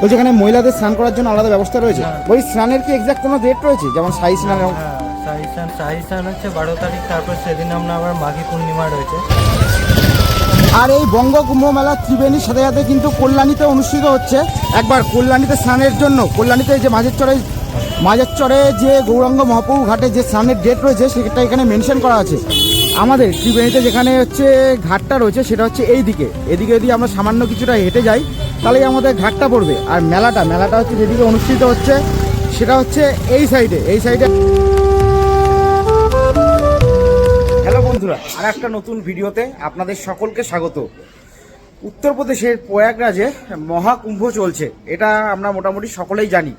বলছি এখানে মহিলাদের স্নান করার জন্য আলাদা ব্যবস্থা রয়েছে। ওই স্নানের কি এক্সাক্ট কোনো ডেট রয়েছে? যেমন সাই স্নান এবং- হ্যাঁ স্নান শাহী স্নান হচ্ছে বারো তারিখ তারপর সেদিন আমরা আবার মাঘী পূর্ণিমা রয়েছে। আর এই বঙ্গ কুম্ভ মেলা ত্রিবেণীর সাথে সাথে কিন্তু কল্যাণীতে অনুষ্ঠিত হচ্ছে। একবার কল্যাণীতে স্নানের জন্য কল্যাণীতে যে মাঝের চরে মাঝের চরে যে গৌরাঙ্গ মহাপ্রভু ঘাটে যে স্নানের ডেট রয়েছে সেটা এখানে মেনশন করা আছে। আমাদের ত্রিবেণীতে যেখানে হচ্ছে ঘাটটা রয়েছে, সেটা হচ্ছে এই দিকে এদিকে যদি আমরা সামান্য কিছুটা হেঁটে যাই, তাহলেই আমাদের ঘাটটা পড়বে। আর মেলাটা মেলাটা হচ্ছে যেদিকে অনুষ্ঠিত হচ্ছে, সেটা হচ্ছে এই সাইডে এই সাইডে। হ্যালো বন্ধুরা, আর একটা নতুন ভিডিওতে আপনাদের সকলকে স্বাগত। উত্তরপ্রদেশের প্রয়াগরাজে মহাকুম্ভ চলছে, এটা আমরা মোটামুটি সকলেই জানি।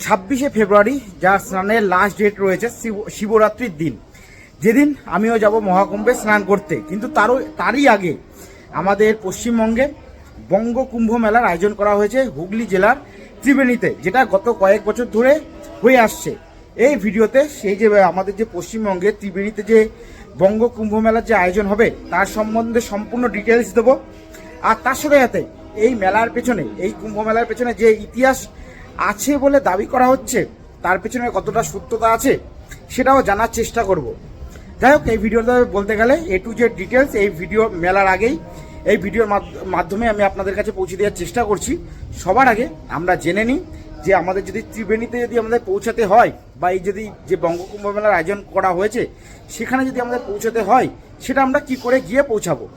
ছাব্বিশে ফেব্রুয়ারি, যার স্নানের লাস্ট ডেট রয়েছে, শিব- শিবরাত্রির দিন। যেদিন আমিও যাব মহাকুম্ভে স্নান করতে, কিন্তু তারও, তারই আগে আমাদের পশ্চিমবঙ্গে বঙ্গ কুম্ভ মেলার আয়োজন করা হয়েছে হুগলি জেলার ত্রিবেণীতে, যেটা গত কয়েক বছর ধরে হয়ে আসছে। এই ভিডিওতে সেই যে আমাদের যে পশ্চিমবঙ্গে ত্রিবেণীতে যে বঙ্গ কুম্ভ মেলার যে আয়োজন হবে, তার সম্বন্ধে সম্পূর্ণ ডিটেলস দেবো। আর তার সাথে সাথে এই মেলার পেছনে, এই কুম্ভ মেলার পেছনে যে ইতিহাস আছে বলে দাবি করা হচ্ছে, তার পেছনে কতটা সত্যতা আছে, সেটাও জানার চেষ্টা করব। যাই হোক, এই ভিডিওতে বলতে গেলে এ টু জেড ডিটেলস এই ভিডিও মেলার আগেই, এই ভিডিওর মাধ্য- মাধ্যমে আমি আপনাদের কাছে পৌঁছে দেওয়ার চেষ্টা করছি। সবার আগে আমরা জেনে নিই যে আমাদের যদি ত্রিবেণীতে যদি আমাদের পৌঁছাতে হয় বা এই যদি যে বঙ্গকুম্ভ মেলার আয়োজন করা হয়েছে, সেখানে যদি আমাদের পৌঁছাতে হয়, সেটা আমরা কি করে গিয়ে পৌঁছাবো?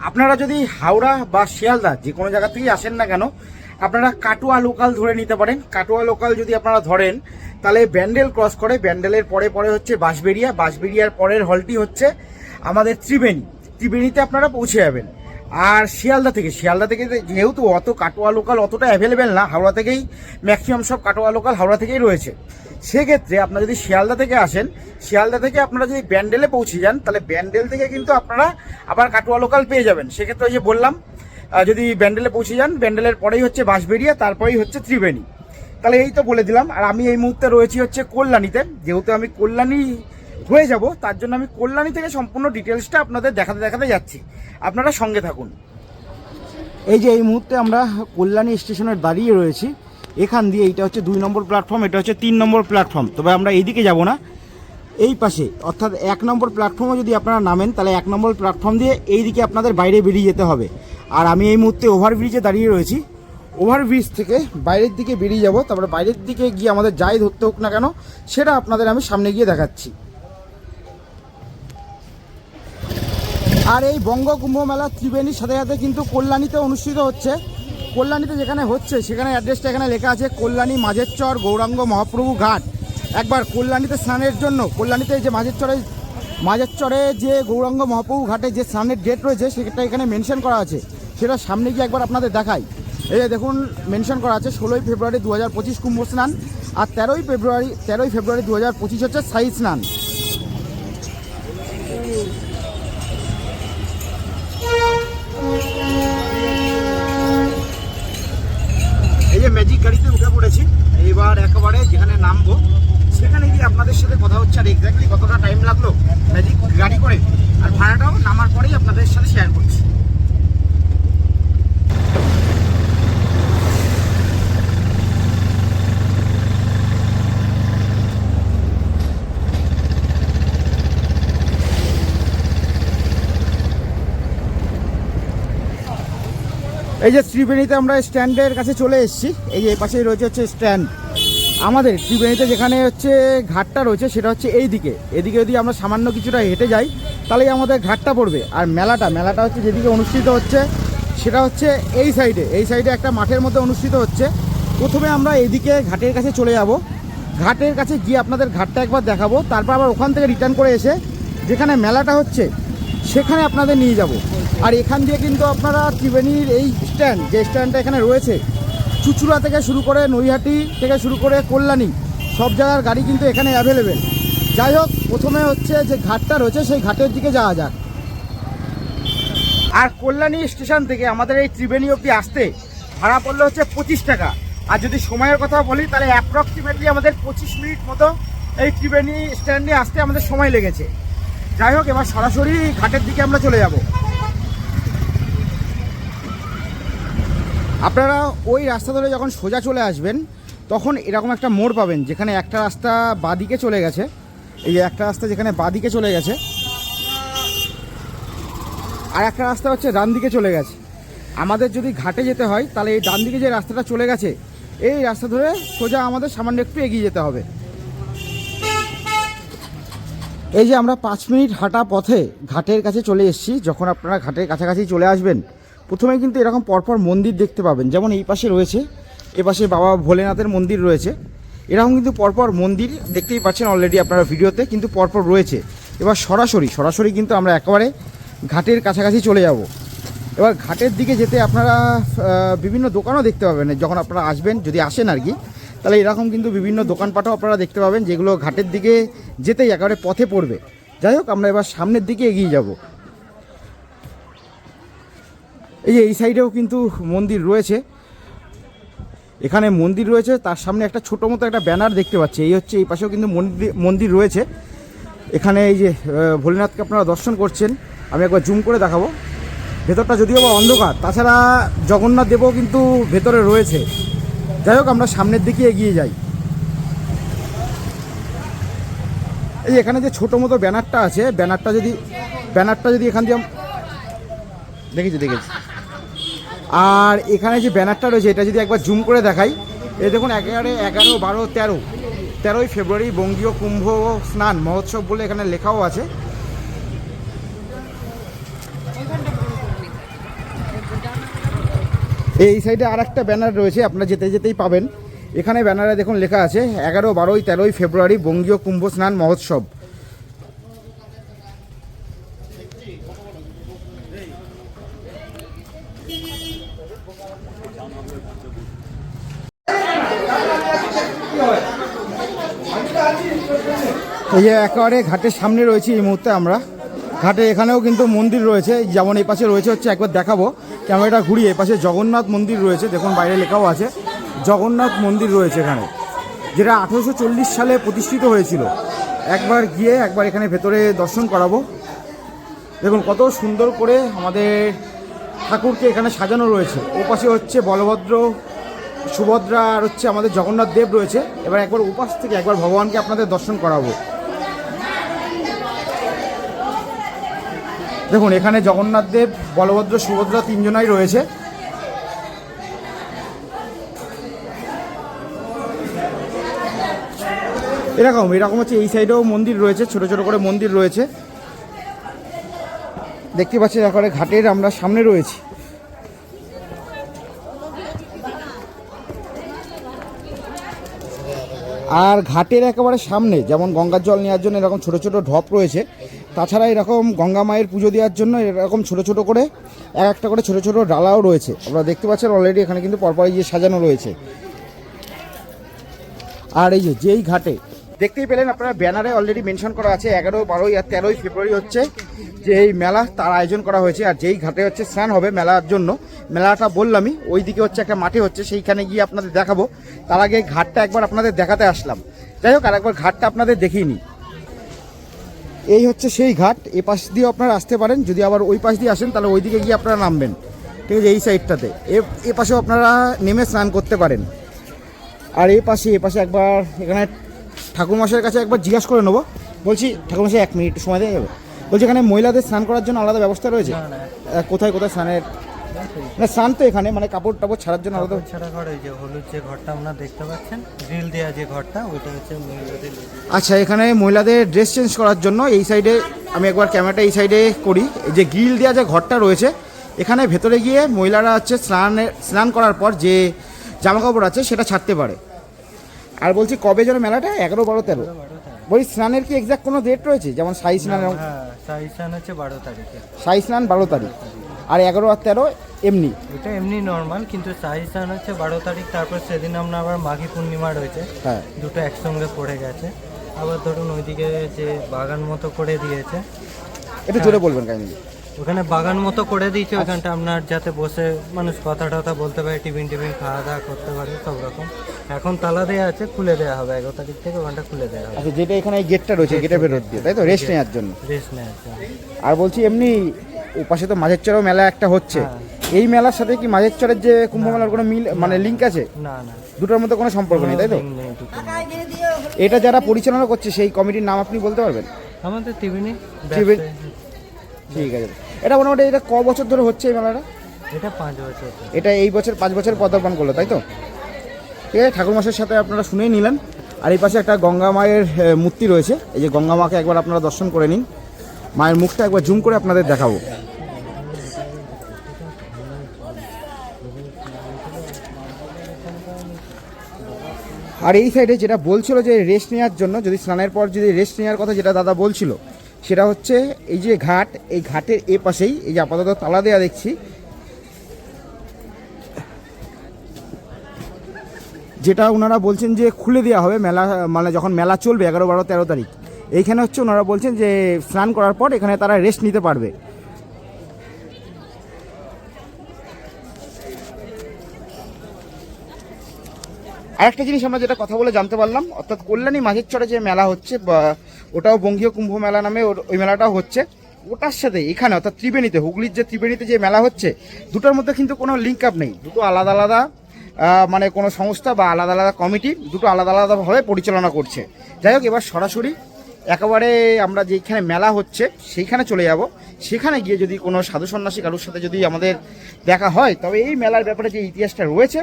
আপনারা যদি হাওড়া বা শিয়ালদা যে কোনো জায়গা থেকেই আসেন না কেন আপনারা কাটোয়া লোকাল ধরে নিতে পারেন। কাটোয়া লোকাল যদি আপনারা ধরেন, তাহলে ব্যান্ডেল ক্রস করে, ব্যান্ডেলের পরে পরে হচ্ছে বাঁশবেড়িয়া। বাঁশবেড়িয়ার পরের হলটি হচ্ছে আমাদের ত্রিবেণী। ত্রিবেণীতে আপনারা পৌঁছে যাবেন। আর শিয়ালদা থেকে শিয়ালদা থেকে যেহেতু অত কাটোয়া লোকাল অতটা অ্যাভেলেবেল না, হাওড়া থেকেই ম্যাক্সিমাম সব কাটোয়া লোকাল হাওড়া থেকেই রয়েছে। সেক্ষেত্রে আপনারা যদি শিয়ালদা থেকে আসেন, শিয়ালদা থেকে আপনারা যদি ব্যান্ডেলে পৌঁছে যান, তাহলে ব্যান্ডেল থেকে কিন্তু আপনারা আবার কাটোয়া লোকাল পেয়ে যাবেন। সেক্ষেত্রে ওই যে বললাম যদি ব্যান্ডেলে পৌঁছে যান, ব্যান্ডেলের পরেই হচ্ছে বাঁশবেড়িয়া, তারপরেই হচ্ছে ত্রিবেণী। তাহলে এই তো বলে দিলাম, আর আমি এই মুহূর্তে রয়েছি হচ্ছে কল্যাণীতে। যেহেতু আমি কল্যাণী হয়ে যাব, তার জন্য আমি কল্যাণী থেকে সম্পূর্ণ ডিটেলসটা আপনাদের দেখাতে দেখাতে যাচ্ছি। আপনারা সঙ্গে থাকুন। এই যে এই মুহূর্তে আমরা কল্যাণী স্টেশনে দাঁড়িয়ে রয়েছি, এখান দিয়ে এইটা হচ্ছে দুই নম্বর প্ল্যাটফর্ম এটা হচ্ছে তিন নম্বর প্ল্যাটফর্ম তবে আমরা এইদিকে যাব না, এই পাশে, অর্থাৎ এক নম্বর প্ল্যাটফর্মে যদি আপনারা নামেন, তাহলে এক নম্বর প্ল্যাটফর্ম দিয়ে এই দিকে আপনাদের বাইরে বেরিয়ে যেতে হবে। আর আমি এই মুহূর্তে ওভারব্রিজে দাঁড়িয়ে রয়েছি। ওভারব্রিজ থেকে বাইরের দিকে বেরিয়ে যাব, তারপরে বাইরের দিকে গিয়ে আমাদের যাই ধরতে হোক না কেন, সেটা আপনাদের আমি সামনে গিয়ে দেখাচ্ছি। আর এই বঙ্গ কুম্ভ মেলা ত্রিবেণীর সাথে সাথে কিন্তু কল্যাণীতে অনুষ্ঠিত হচ্ছে। কল্যাণীতে যেখানে হচ্ছে, সেখানে অ্যাড্রেসটা এখানে লেখা আছে, কল্যাণী মাঝের চর গৌরাঙ্গ মহাপ্রভু ঘাট। একবার কল্যাণীতে স্নানের জন্য, কল্যাণীতে যে মাঝের চরে মাঝের চরে যে গৌরাঙ্গ মহাপ্রভু ঘাটে যে স্নানের ডেট রয়েছে, সেটা এখানে মেনশন করা আছে। সেটা সামনে গিয়ে একবার আপনাদের দেখাই। এই দেখুন মেনশন করা আছে, ষোলোই ফেব্রুয়ারি দু হাজার পঁচিশ কুম্ভ স্নান আর তেরোই ফেব্রুয়ারি তেরোই ফেব্রুয়ারি দু হাজার পঁচিশ হচ্ছে সাই স্নান। এই যে ম্যাজিক গাড়িতে উঠে পড়েছি। এইবার একেবারে যেখানে নামবো, সেখানে গিয়ে আপনাদের সাথে কথা হচ্ছে আর এক্স্যাক্টলি কতটা টাইম লাগল ম্যাজিক গাড়ি করে। আর ভাড়াটাও নামার পরেই আপনাদের সাথে শেয়ার করছি। এই যে ত্রিবেণীতে আমরা স্ট্যান্ডের কাছে চলে এসেছি। এই যে পাশেই রয়েছে হচ্ছে স্ট্যান্ড। আমাদের ত্রিবেণীতে যেখানে হচ্ছে ঘাটটা রয়েছে, সেটা হচ্ছে এই দিকে। এদিকে যদি আমরা সামান্য কিছুটা হেঁটে যাই, তাহলেই আমাদের ঘাটটা পড়বে। আর মেলাটা মেলাটা হচ্ছে যেদিকে অনুষ্ঠিত হচ্ছে, সেটা হচ্ছে এই সাইডে। এই সাইডে একটা মাঠের মধ্যে অনুষ্ঠিত হচ্ছে। প্রথমে আমরা এদিকে ঘাটের কাছে চলে যাব। ঘাটের কাছে গিয়ে আপনাদের ঘাটটা একবার দেখাবো। তারপর আবার ওখান থেকে রিটার্ন করে এসে যেখানে মেলাটা হচ্ছে, সেখানে আপনাদের নিয়ে যাব। আর এখান দিয়ে কিন্তু আপনারা ত্রিবেণীর এই স্ট্যান্ড, যে স্ট্যান্ডটা এখানে রয়েছে, চুচুড়া থেকে শুরু করে নৈহাটি থেকে শুরু করে কল্যাণী, সব জায়গার গাড়ি কিন্তু এখানে অ্যাভেলেবেল যাই হোক, প্রথমে হচ্ছে যে ঘাটটা রয়েছে, সেই ঘাটের দিকে যাওয়া যাক। আর কল্যাণী স্টেশন থেকে আমাদের এই ত্রিবেণী অবধি আসতে ভাড়া পড়ল হচ্ছে পঁচিশ টাকা। আর যদি সময়ের কথা বলি, তাহলে অ্যাপ্রক্সিমেটলি আমাদের পঁচিশ মিনিট মতো এই ত্রিবেণী স্ট্যান্ডে আসতে আমাদের সময় লেগেছে। যাই হোক, এবার সরাসরি ঘাটের দিকে আমরা চলে যাব। আপনারা ওই রাস্তা ধরে যখন সোজা চলে আসবেন, তখন এরকম একটা মোড় পাবেন, যেখানে একটা রাস্তা বাদিকে চলে গেছে। এই একটা রাস্তা যেখানে বাদিকে চলে গেছে, আর একটা রাস্তা হচ্ছে ডান দিকে চলে গেছে। আমাদের যদি ঘাটে যেতে হয়, তাহলে এই ডান দিকে যে রাস্তাটা চলে গেছে, এই রাস্তা ধরে সোজা আমাদের সামান্য একটু এগিয়ে যেতে হবে। এই যে আমরা পাঁচ মিনিট হাঁটা পথে ঘাটের কাছে চলে এসেছি, যখন আপনারা ঘাটের কাছাকাছি চলে আসবেন প্রথমে কিন্তু এরকম পরপর মন্দির দেখতে পাবেন। যেমন এই পাশে রয়েছে, এ পাশে বাবা ভোলেনাথের মন্দির রয়েছে। এরকম কিন্তু পরপর মন্দির দেখতেই পাচ্ছেন অলরেডি আপনারা ভিডিওতে, কিন্তু পরপর রয়েছে। এবার সরাসরি সরাসরি কিন্তু আমরা একেবারে ঘাটের কাছাকাছি চলে যাব। এবার ঘাটের দিকে যেতে আপনারা বিভিন্ন দোকানও দেখতে পাবেন। যখন আপনারা আসবেন, যদি আসেন আর কি, তাহলে এরকম কিন্তু বিভিন্ন দোকানপাটও আপনারা দেখতে পাবেন, যেগুলো ঘাটের দিকে যেতেই একেবারে পথে পড়বে। যাই হোক, আমরা এবার সামনের দিকে এগিয়ে যাব। এই যে এই সাইডেও কিন্তু মন্দির রয়েছে। এখানে মন্দির রয়েছে, তার সামনে একটা ছোটো মতো একটা ব্যানার দেখতে পাচ্ছি। এই হচ্ছে এই পাশেও কিন্তু মন্দির মন্দির রয়েছে। এখানে এই যে ভোলেনাথকে আপনারা দর্শন করছেন, আমি একবার জুম করে দেখাবো। ভেতরটা যদিও বা অন্ধকার, তাছাড়া জগন্নাথ দেবও কিন্তু ভেতরে রয়েছে। যাই হোক, আমরা সামনের দিকে এগিয়ে যাই। এই এখানে যে ছোটো মতো ব্যানারটা আছে, ব্যানারটা যদি ব্যানারটা যদি এখান দিয়ে দেখেছি দেখেছি। আর এখানে যে ব্যানারটা রয়েছে, এটা যদি একবার জুম করে দেখাই, এ দেখুন একেবারে এগারো, বারো, তেরো। তেরোই ফেব্রুয়ারি বঙ্গীয় কুম্ভ স্নান মহোৎসব বলে এখানে লেখাও আছে। এই সাইডে আর একটা ব্যানার রয়েছে, আপনারা যেতে যেতেই পাবেন। এখানে ব্যানারে দেখুন লেখা আছে, এগারো, বারোই, তেরোই ফেব্রুয়ারি বঙ্গীয় কুম্ভ স্নান মহোৎসব। এই যে একেবারে ঘাটের সামনে রয়েছে এই মুহূর্তে আমরা। ঘাটে এখানেও কিন্তু মন্দির রয়েছে। যেমন এই পাশে রয়েছে হচ্ছে একবার দেখাবো। ক্যামেরাটা ঘুরিয়ে পাশে জগন্নাথ মন্দির রয়েছে। দেখুন বাইরে লেখাও আছে। জগন্নাথ মন্দির রয়েছে এখানে। যেটা আঠেরোশো চল্লিশ সালে প্রতিষ্ঠিত হয়েছিল। একবার গিয়ে একবার এখানে ভেতরে দর্শন করাবো। দেখুন কত সুন্দর করে আমাদের ঠাকুরকে এখানে সাজানো রয়েছে। ও পাশে হচ্ছে বলভদ্র, সুভদ্রা আর হচ্ছে আমাদের জগন্নাথ দেব রয়েছে। এবার একবার উপাস থেকে একবার ভগবানকে আপনাদের দর্শন করাবো। দেখুন, এখানে জগন্নাথ দেব, বলভদ্র, সুভদ্রা তিনজনাই রয়েছে। এরকম এরকম হচ্ছে, এই সাইডেও মন্দির রয়েছে, ছোট ছোট করে মন্দির রয়েছে। দেখতে পাচ্ছি একেবারে ঘাটের আমরা সামনে রয়েছি। আর ঘাটের একেবারে সামনে, যেমন গঙ্গার জল নেওয়ার জন্য এরকম ছোট ছোট ঢপ রয়েছে তাছাড়া এরকম গঙ্গা মায়ের পুজো দেওয়ার জন্য এরকম ছোট ছোট করে, এক একটা করে ছোট ছোট ডালাও রয়েছে। আপনারা দেখতে পাচ্ছেন অলরেডি এখানে কিন্তু পরপরই যে সাজানো রয়েছে। আর এই যে, যেই ঘাটে, দেখতেই পেলেন আপনারা ব্যানারে অলরেডি মেনশন করা আছে, এগারো, বারোই আর তেরোই ফেব্রুয়ারি হচ্ছে যে এই মেলা তার আয়োজন করা হয়েছে। আর যেই ঘাটে হচ্ছে স্নান হবে মেলার জন্য, মেলাটা বললামই ওই দিকে হচ্ছে একটা মাঠে হচ্ছে, সেইখানে গিয়ে আপনাদের দেখাবো। তার আগে ঘাটটা একবার আপনাদের দেখাতে আসলাম। যাই হোক আর একবার ঘাটটা আপনাদের দেখিয়ে নিই। এই হচ্ছে সেই ঘাট এ পাশ দিয়ে আপনারা আসতে পারেন। যদি আবার ওই পাশ দিয়ে আসেন তাহলে ওই দিকে গিয়ে আপনারা নামবেন। ঠিক আছে এই সাইডটাতে। এ- এ পাশেও আপনারা নেমে স্নান করতে পারেন। আর এ পাশে এ পাশে একবার এখানে ঠাকুরমশাইয়ের কাছে একবার জিজ্ঞাসা করে নেব। বলছি ঠাকুরমশাই এক মিনিট সময় দেওয়া যাবে বলছি এখানে মহিলাদের স্নান করার জন্য আলাদা ব্যবস্থা রয়েছে? কোথায় কোথায় স্নানের না স্নান তো এখানে মানে কাপড় টাপড় ছাড়ার জন্য আলাদা ছাড়া ঘর ওই যে হলুদ যে ঘরটা আপনারা দেখতে পাচ্ছেন গ্রিল দেওয়া যে ঘরটা ওইটা হচ্ছে মহিলাদের আচ্ছা এখানে মহিলাদের ড্রেস চেঞ্জ করার জন্য এই সাইডে আমি একবার ক্যামেরাটা এই সাইডে করি। এই যে গ্রিল দেওয়া যে ঘরটা রয়েছে এখানে ভেতরে গিয়ে মহিলারা হচ্ছে স্নানে স্নান করার পর যে জামা কাপড় আছে সেটা ছাড়তে পারে। আর বলছি কবে যেন মেলাটা? এগারো বারো তেরো। বলি স্নানের কি এক্সাক্ট কোনো ডেট রয়েছে? যেমন সাই স্নান হ্যাঁ সাইসান হচ্ছে বারো তারিখে। সাই স্নান বারো তারিখ। আর এগারো আর তেরো এমনি। এটা এমনি নর্মাল কিন্তু সাইসান হচ্ছে বারো তারিখ তারপর সেদিন আমরা আবার মাঘী পূর্ণিমা রয়েছে। হ্যাঁ। দুটো একসঙ্গে পড়ে গেছে। আবার ধরুন ওইদিকে যে বাগান মতো করে দিয়েছে। একটু জোরে বলবেন কাহিনী ওখানে বাগান মতো করে দিয়েছে ওখানটা আপনার যাতে বসে মানুষ কথা টথা বলতে পারে টিফিন টিফিন খাওয়া দাওয়া করতে পারে সব রকম। এখন তালা দেওয়া আছে খুলে দেওয়া হবে এগারো তারিখ থেকে ওখানটা খুলে দেওয়া হবে। আচ্ছা যেটা এখানে এই গেটটা রয়েছে গেটের ভেতর দিয়ে তাই তো? রেস্ট নেওয়ার জন্য। রেস্ট নেওয়ার জন্য। আর বলছি এমনি ওপাশে তো মাঝের চড়াও মেলা একটা হচ্ছে। হ্যাঁ। এই মেলার সাথে কি মাঝের চরের যে কুম্ভ মেলার কোনো মিল মানে লিঙ্ক আছে? না না। দুটোর মধ্যে কোনো সম্পর্ক নেই তাই তো। এটা যারা পরিচালনা করছে সেই কমিটির নাম আপনি বলতে পারবেন? আমাদের টিভি- ঠিক আছে। এটা মোটামুটি এটা ক বছর ধরে হচ্ছে এই মেলাটা? এটা পাঁচ বছর এটা এই বছর পাঁচ বছর পদার্পণ করল তাই তো? ঠিক আছে ঠাকুর মাসের সাথে আপনারা শুনেই নিলেন। আর এই পাশে একটা গঙ্গা মায়ের মূর্তি রয়েছে। এই যে গঙ্গা মাকে একবার আপনারা দর্শন করে নিন। মায়ের মুখটা একবার জুম করে আপনাদের দেখাবো। আর এই সাইডে যেটা বলছিল যে রেস্ট নেওয়ার জন্য, যদি স্নানের পর যদি রেস্ট নেওয়ার কথা যেটা দাদা বলছিল, সেটা হচ্ছে এই যে ঘাট, এই ঘাটের এ পাশেই এই যে আপাতত তালা দেওয়া দেখছি, যেটা ওনারা বলছেন যে খুলে দেওয়া হবে, মেলা মানে যখন মেলা চলবে, এগারো, বারো, তেরো তারিখ। এইখানে হচ্ছে ওনারা বলছেন যে স্নান করার পর এখানে তারা রেস্ট নিতে পারবে। আরেকটা জিনিস আমরা যেটা কথা বলে জানতে পারলাম, অর্থাৎ কল্যাণী মাঝের চরে যে মেলা হচ্ছে ওটাও বঙ্গীয় কুম্ভ মেলা নামে ওই মেলাটাও হচ্ছে, ওটার সাথে এখানে, অর্থাৎ ত্রিবেণীতে, হুগলির যে ত্রিবেণীতে যে মেলা হচ্ছে, দুটোর মধ্যে কিন্তু কোনো লিঙ্ক আপ নেই। দুটো আলাদা আলাদা মানে কোনো সংস্থা বা আলাদা আলাদা কমিটি দুটো আলাদা আলাদাভাবে পরিচালনা করছে। যাই হোক, এবার সরাসরি একেবারে আমরা যেখানে মেলা হচ্ছে, সেইখানে চলে যাব। সেখানে গিয়ে যদি কোনো সাধু সন্ন্যাসী কারোর সাথে যদি আমাদের দেখা হয়, তবে এই মেলার ব্যাপারে যে ইতিহাসটা রয়েছে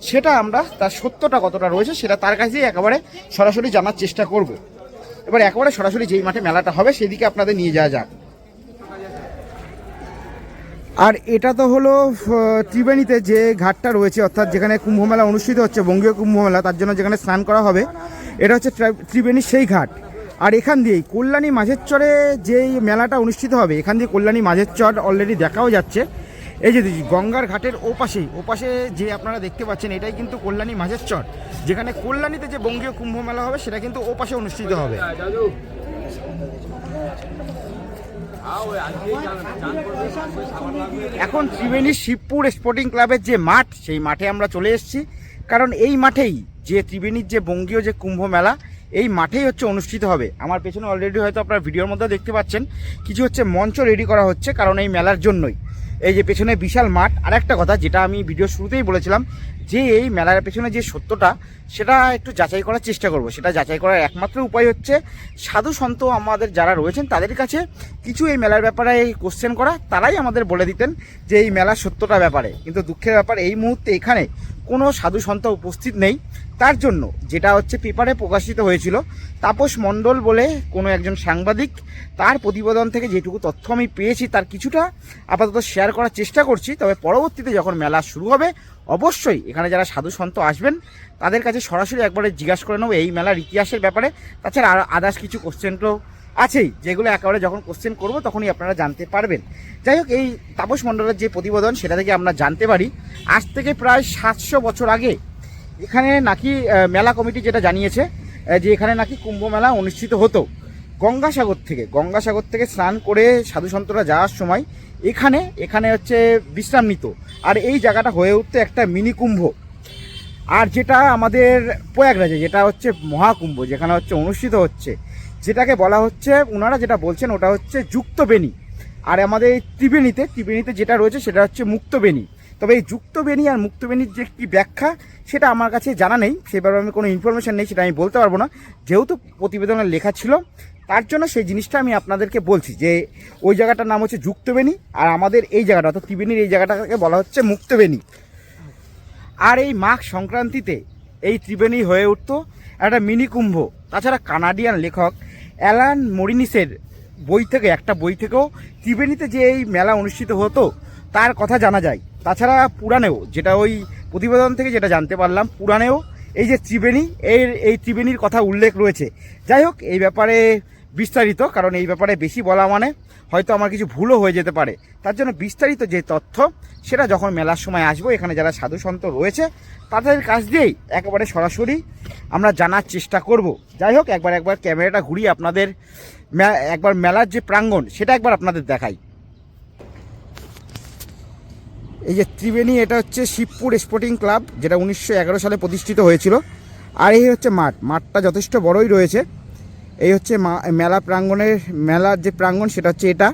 সেটা আমরা তার সত্যটা কতটা রয়েছে সেটা তার কাছেই একেবারে সরাসরি জানার চেষ্টা করব। এবার একেবারে সরাসরি যেই মাঠে মেলাটা হবে সেদিকে আপনাদের নিয়ে যাওয়া যাক। আর এটা তো হলো ত্রিবেণীতে যে ঘাটটা রয়েছে, অর্থাৎ যেখানে কুম্ভ মেলা অনুষ্ঠিত হচ্ছে, বঙ্গীয় কুম্ভ মেলা, তার জন্য যেখানে স্নান করা হবে, এটা হচ্ছে ত্রা- ত্রিবেণীর সেই ঘাট। আর এখান দিয়েই কল্যাণী মাঝের চরে যেই মেলাটা অনুষ্ঠিত হবে, এখান দিয়ে কল্যাণী মাঝের চর অলরেডি দেখাও যাচ্ছে। এই যে দেখি, গঙ্গার ঘাটের ওপাশেই ওপাশে যে আপনারা দেখতে পাচ্ছেন এটাই কিন্তু কল্যাণী মাঝের চর। যেখানে কল্যাণীতে যে বঙ্গীয় কুম্ভ মেলা হবে সেটা কিন্তু ওপাশে অনুষ্ঠিত হবে। এখন ত্রিবেণী শিবপুর স্পোর্টিং ক্লাবের যে মাঠ সেই মাঠে আমরা চলে এসেছি। কারণ এই মাঠেই যে ত্রিবেণীর যে বঙ্গীয় যে কুম্ভ মেলা এই মাঠেই হচ্ছে অনুষ্ঠিত হবে। আমার পেছনে অলরেডি হয়তো আপনার ভিডিওর মধ্যে দেখতে পাচ্ছেন কিছু হচ্ছে মঞ্চ রেডি করা হচ্ছে কারণ এই মেলার জন্যই। এই যে পেছনে বিশাল মাঠ আর একটা কথা যেটা আমি ভিডিও শুরুতেই বলেছিলাম, যে এই মেলার পেছনে যে সত্যটা, সেটা একটু যাচাই করার চেষ্টা করব। সেটা যাচাই করার একমাত্র উপায় হচ্ছে, সাধু সন্ত আমাদের যারা রয়েছেন, তাদের কাছে কিছু এই মেলার ব্যাপারে এই কোশ্চেন করা, তারাই আমাদের বলে দিতেন যে এই মেলার সত্যটা ব্যাপারে। কিন্তু দুঃখের ব্যাপার, এই মুহূর্তে এখানে কোনো সাধু সন্ত উপস্থিত নেই। তার জন্য যেটা হচ্ছে পেপারে প্রকাশিত হয়েছিল, তাপস মণ্ডল বলে কোনো একজন সাংবাদিক তার প্রতিবেদন থেকে যেটুকু তথ্য আমি পেয়েছি তার কিছুটা আপাতত শেয়ার করার চেষ্টা করছি। তবে পরবর্তীতে যখন মেলা শুরু হবে, অবশ্যই এখানে যারা সাধু সন্ত আসবেন, তাদের কাছে সরাসরি একবারে জিজ্ঞাসা করে নেব এই মেলার ইতিহাসের ব্যাপারে। তাছাড়া আর আদার্স কিছু কোশ্চেন তো আছেই, যেগুলো একেবারে যখন কোশ্চেন করব তখনই আপনারা জানতে পারবেন। যাই হোক, এই তাপস মণ্ডলের যে প্রতিবেদন, সেটা থেকে আমরা জানতে পারি, আজ থেকে প্রায় সাতশো বছর আগে এখানে নাকি মেলা কমিটি যেটা জানিয়েছে যে এখানে নাকি কুম্ভ মেলা অনুষ্ঠিত হতো। গঙ্গাসাগর থেকে গঙ্গাসাগর থেকে স্নান করে সাধু সন্তরা যাওয়ার সময় এখানে এখানে হচ্ছে বিশ্রাম নিত আর এই জায়গাটা হয়ে উঠতো একটা মিনি কুম্ভ। আর যেটা আমাদের প্রয়াগরাজে, যেটা হচ্ছে মহাকুম্ভ, যেখানে হচ্ছে অনুষ্ঠিত হচ্ছে। যেটাকে বলা হচ্ছে ওনারা যেটা বলছেন ওটা হচ্ছে যুক্ত বেনি আর আমাদের এই ত্রিবেণীতে ত্রিবেণীতে যেটা রয়েছে সেটা হচ্ছে মুক্ত বেনি তবে এই যুক্ত বেনি আর মুক্ত বেনির যে কি ব্যাখ্যা, সেটা আমার কাছে জানা নেই। সে ব্যাপারে আমি কোনো ইনফরমেশান নেই, সেটা আমি বলতে পারব না। যেহেতু প্রতিবেদনে লেখা ছিল, তার জন্য সেই জিনিসটা আমি আপনাদেরকে বলছি যে, ওই জায়গাটার নাম হচ্ছে যুক্তবেণী, আর আমাদের এই জায়গাটা, অর্থাৎ ত্রিবেণীর এই জায়গাটাকে বলা হচ্ছে মুক্তবেণী। আর এই মাঘ সংক্রান্তিতে এই ত্রিবেণী হয়ে উঠত একটা মিনি কুম্ভ, তাছাড়া কানাডিয়ান লেখক অ্যালান মরিনিসের বই থেকে, একটা বই থেকেও ত্রিবেণীতে যে এই মেলা অনুষ্ঠিত হতো, তার কথা জানা যায়। তাছাড়া পুরাণেও, যেটা ওই প্রতিবেদন থেকে যেটা জানতে পারলাম, পুরাণেও এই যে ত্রিবেণী, এর এই ত্রিবেণীর কথা উল্লেখ রয়েছে। যাই হোক, এই ব্যাপারে বিস্তারিত, কারণ এই ব্যাপারে বেশি বলা মানে হয়তো আমার কিছু ভুলও হয়ে যেতে পারে। তার জন্য বিস্তারিত যে তথ্য, সেটা যখন মেলার সময় আসব, এখানে যারা সাধু সন্ত রয়েছে, তাদের কাছ দিয়েই একেবারে সরাসরি আমরা জানার চেষ্টা করব। যাই হোক, একবার একবার ক্যামেরাটা ঘুরিয়ে আপনাদের একবার মেলার যে প্রাঙ্গণ, সেটা একবার আপনাদের দেখাই। এই যে ত্রিবেণী, এটা হচ্ছে শিবপুর স্পোর্টিং ক্লাব, যেটা উনিশশো এগারো সালে প্রতিষ্ঠিত হয়েছিল। আর এই হচ্ছে মাঠ, মাঠটা যথেষ্ট বড়ই রয়েছে। এই হচ্ছে মেলা প্রাঙ্গণের মেলার যে প্রাঙ্গণ সেটা হচ্ছে এটা।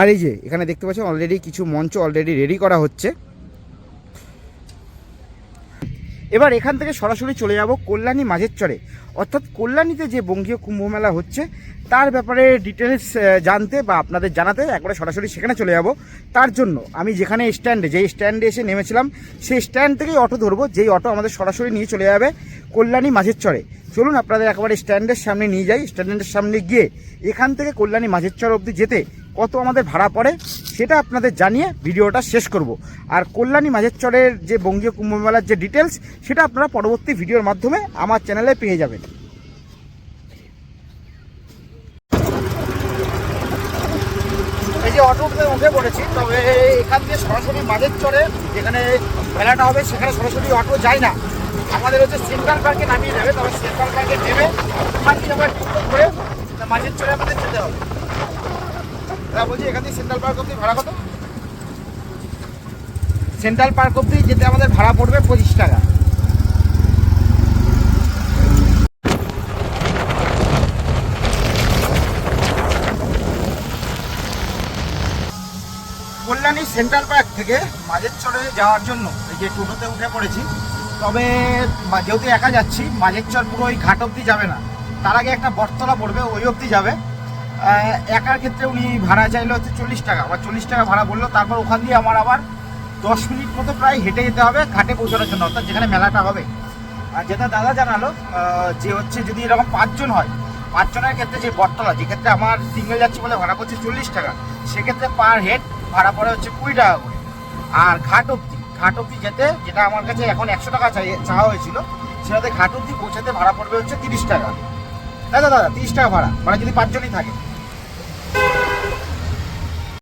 আর এই যে, এখানে দেখতে পাচ্ছেন অলরেডি কিছু মঞ্চ অলরেডি রেডি করা হচ্ছে। এবার এখান থেকে সরাসরি চলে যাব কল্যাণী মাঝের চরে অর্থাৎ কল্যাণীতে যে বঙ্গীয় কুম্ভ মেলা হচ্ছে, তার ব্যাপারে ডিটেলস জানতে বা আপনাদের জানাতে একবারে সরাসরি সেখানে চলে যাব। তার জন্য আমি যেখানে স্ট্যান্ডে যেই স্ট্যান্ডে এসে নেমেছিলাম, সেই স্ট্যান্ড থেকেই অটো ধরবো, যেই অটো আমাদের সরাসরি নিয়ে চলে যাবে কল্যাণী মাঝের চরে চলুন আপনাদের একেবারে স্ট্যান্ডের সামনে নিয়ে যাই। স্ট্যান্ডের সামনে গিয়ে এখান থেকে কল্যাণী মাঝের চর অবধি যেতে কত আমাদের ভাড়া পড়ে সেটা আপনাদের জানিয়ে ভিডিওটা শেষ করব। আর কল্যাণী মাঝের চরের যে বঙ্গীয় কুম্ভ মেলার যে ডিটেলস সেটা আপনারা পরবর্তী ভিডিওর মাধ্যমে আমার চ্যানেলে পেয়ে যাবেন। এই যে উঠে পড়েছি, তবে এখান থেকে সরাসরি মাঝের চরে যেখানে মেলাটা হবে, সেখানে সরাসরি অটো যায় না। আমাদের হচ্ছে সেন্ট্রাল পার্কে নামিয়ে দেবে তবে সেন্ট্রাল পার্কে নেমে ওখান থেকে আবার করে মাঝের চরে আমাদের যেতে হবে। দাদা, বলছি এখান থেকে সেন্ট্রাল পার্ক অব্দি ভাড়া কত? সেন্ট্রাল পার্ক অব্দি যেতে আমাদের ভাড়া পড়বে পঁচিশ টাকা। কল্যাণী সেন্ট্রাল পার্ক থেকে মাঝের চরে যাওয়ার জন্য এই যে টোটোতে উঠে পড়েছি তবে যেহেতু একা যাচ্ছি মাঝের পুরো ওই ঘাট অব্দি যাবে না। তার আগে একটা বটতলা পড়বে, ওই অব্দি যাবে। একার ক্ষেত্রে উনি ভাড়া চাইলো হচ্ছে চল্লিশ টাকা। বা চল্লিশ টাকা ভাড়া বলল, তারপর ওখান দিয়ে আমার আবার দশ মিনিট মতো প্রায় হেঁটে যেতে হবে ঘাটে পৌঁছানোর জন্য, অর্থাৎ যেখানে মেলাটা হবে। আর যেটা দাদা জানালো যে হচ্ছে যদি এরকম পাঁচজন হয়, পাঁচজনের ক্ষেত্রে যে বটতলা যেক্ষেত্রে আমার সিঙ্গেল যাচ্ছি বলে ভাড়া পড়ছে চল্লিশ টাকা, সেক্ষেত্রে পার হেড ভাড়া পড়ে হচ্ছে কুড়ি টাকা করে। আর ঘাট অব্দি ঘাট অব্দি যেতে, যেটা আমার কাছে এখন একশো টাকা চাওয়া হয়েছিল, সেটাতে ঘাট অব্দি পৌঁছাতে ভাড়া পড়বে হচ্ছে তিরিশ টাকা। দাদা দাদা, তিরিশ টাকা ভাড়া মানে যদি পাঁচজনই থাকে।